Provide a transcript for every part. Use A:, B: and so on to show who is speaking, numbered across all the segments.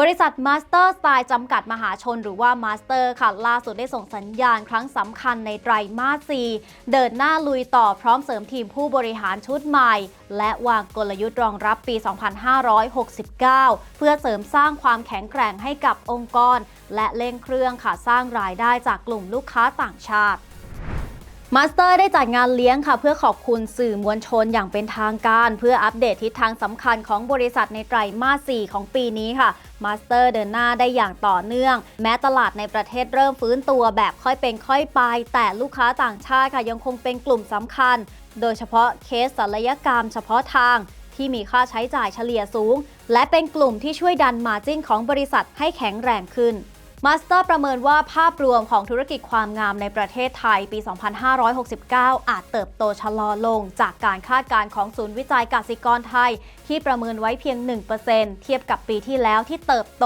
A: บริษัทมาสเตอร์สไตล์จำกัดมหาชนหรือว่ามาสเตอร์ค่ะล่าสุดได้ส่งสัญญาณครั้งสำคัญในไตรมาส 4 เดินหน้าลุยต่อพร้อมเสริมทีมผู้บริหารชุดใหม่ และวางกลยุทธ์รองรับปี 2569 เพื่อเสริมสร้างความแข็งแกร่งให้กับองค์กร และเร่งเครื่องค่ะสร้างรายได้จากกลุ่มลูกค้าต่างชาติ มาสเตอร์ได้จัดงานเลี้ยงค่ะ เพื่อขอบคุณสื่อมวลชนอย่างเป็นทางการ เพื่ออัปเดตทิศทางสำคัญของบริษัทในไตรมาส 4 ของปีนี้ค่ะมาสเตอร์เดินหน้าได้อย่างต่อเนื่อง แม้ตลาดในประเทศเริ่มฟื้นตัวแบบค่อยเป็นค่อยไป แต่ลูกค้าต่างชาติค่ะยังคงเป็นกลุ่มสำคัญ โดยเฉพาะเคสศัลยกรรมเฉพาะทางที่มีค่าใช้จ่ายเฉลี่ยสูง และเป็นกลุ่มที่ช่วยดันมาจิ้นของบริษัทให้แข็งแรงขึ้น มาสเตอร์ประเมินว่าภาพรวมของธุรกิจความงามในประเทศไทยปี 2569 อาจเติบโตชะลอลง จากการคาดการณ์ของศูนย์วิจัยกสิกรไทย ที่ประเมินไว้เพียง 1%เทียบกับปีที่แล้วที่เติบโต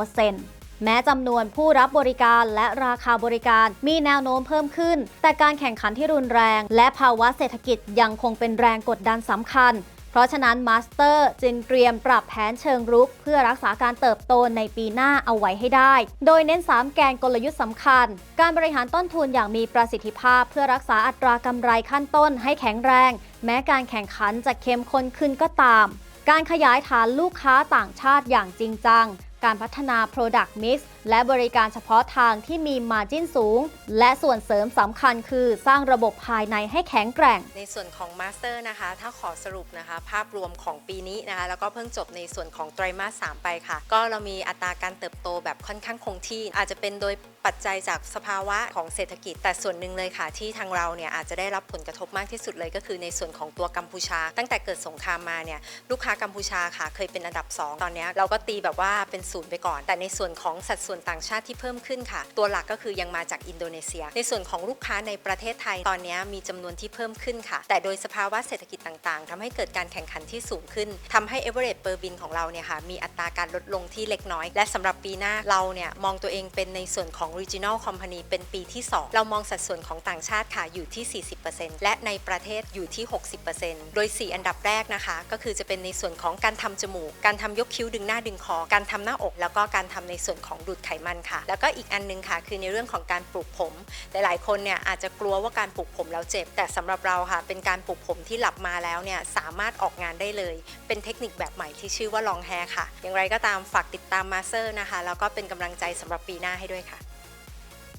A: 1.6%แม้จำนวนผู้รับบริการและราคาบริการมีแนวโน้มเพิ่มขึ้น แต่การแข่งขันที่รุนแรง และภาวะเศรษฐกิจยังคงเป็นแรงกดดันสำคัญ เพราะฉะนั้นมาสเตอร์จึงเตรียมปรับแผนเชิงรุก เพื่อรักษาการเติบโตในปีหน้าเอาไว้ให้ได้ โดยเน้น 3 แกนกลยุทธ์สำคัญ การบริหารต้นทุนอย่างมีประสิทธิภาพ เพื่อรักษาอัตรากำไรขั้นต้นให้แข็งแรง แม้การแข่งขันจะเข้มข้นขึ้นก็ตาม การขยายฐานลูกค้าต่างชาติอย่างจริงจัง การพัฒนา Product Mix และบริการเฉพาะทางที่มีมาจิ้นสูง และส่วนเสริมสำคัญคือสร้างระบบภายในให้แข็งแกร่ง
B: ในส่วนของมาสเตอร์นะคะ ถ้าขอสรุปนะคะ ภาพรวมของปีนี้นะคะ แล้วก็เพิ่งจบในส่วนของไตรมาส 3 ไปค่ะ ก็เรามีอัตราการเติบโตแบบค่อนข้างคงที่ อาจจะเป็นโดยปัจจัยจากสภาวะของเศรษฐกิจ แต่ส่วนหนึ่งเลยค่ะ ที่ทางเราเนี่ยอาจจะได้รับผลกระทบมากที่สุดเลยก็คือในส่วนของตัวกัมพูชา ตั้งแต่เกิดสงครามมาเนี่ยลูกค้ากัมพูชาค่ะเคยเป็นอันดับ 2 ตอนนี้เราก็ตีแบบว่าเป็นศูนย์ไปก่อน แต่ในส่วนของสัดส่วนต่างชาติที่เพิ่มขึ้นค่ะ ตัวหลักก็คือยังมาจากอินโดนีเซีย ในส่วนของลูกค้าในประเทศไทยตอนนี้มีจำนวนที่เพิ่มขึ้นค่ะ แต่โดยสภาวะเศรษฐกิจต่างๆทำให้เกิดการแข่งขันที่สูงขึ้นทำให้ average per bin ของเราเนี่ยค่ะมีอัตราการลดลงที่เล็กน้อย และสำหรับปีหน้าเราเนี่ยมองตัวเองเป็นในส่วนของ regional company เป็นปีที่ 2 เรามองสัดส่วนของต่างชาติค่ะอยู่ที่ 40%และในประเทศอยู่ที่ 60%โดย 4 อันดับแรกนะคะ ก็คือจะเป็นในส่วนของการทำจมูก การทำยกคิ้วดึงหน้าดึงคอ การทำหน้าอก แล้วก็การทำในส่วนของดูดไขมันค่ะ แล้วก็อีกอันนึงค่ะ คือในเรื่องของการปลูกผม หลายๆ คนเนี่ยอาจจะกลัวว่าการปลูกผมแล้วเจ็บ แต่สำหรับเราค่ะ เป็นการปลูกผมที่หลับมาแล้วเนี่ยสามารถออกงานได้เลย เป็นเทคนิคแบบใหม่ที่ชื่อว่าลองแฮร์ค่ะ อย่างไรก็ตามฝากติดตามมาสเตอร์นะคะ แล้วก็เป็นกำลังใจสำหรับปีหน้าให้ด้วยค่ะ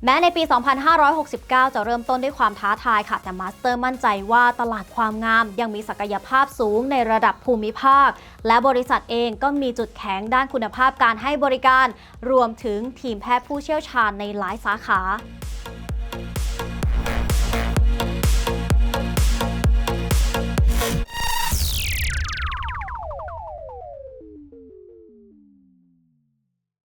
A: แม้ในปี 2569 จะเริ่มต้นด้วยความท้าทายค่ะ แต่มาสเตอร์มั่นใจว่าตลาดความงามยังมีศักยภาพสูงในระดับภูมิภาค และบริษัทเองก็มีจุดแข็งด้านคุณภาพการให้บริการ รวมถึงทีมแพทย์ผู้เชี่ยวชาญในหลายสาขา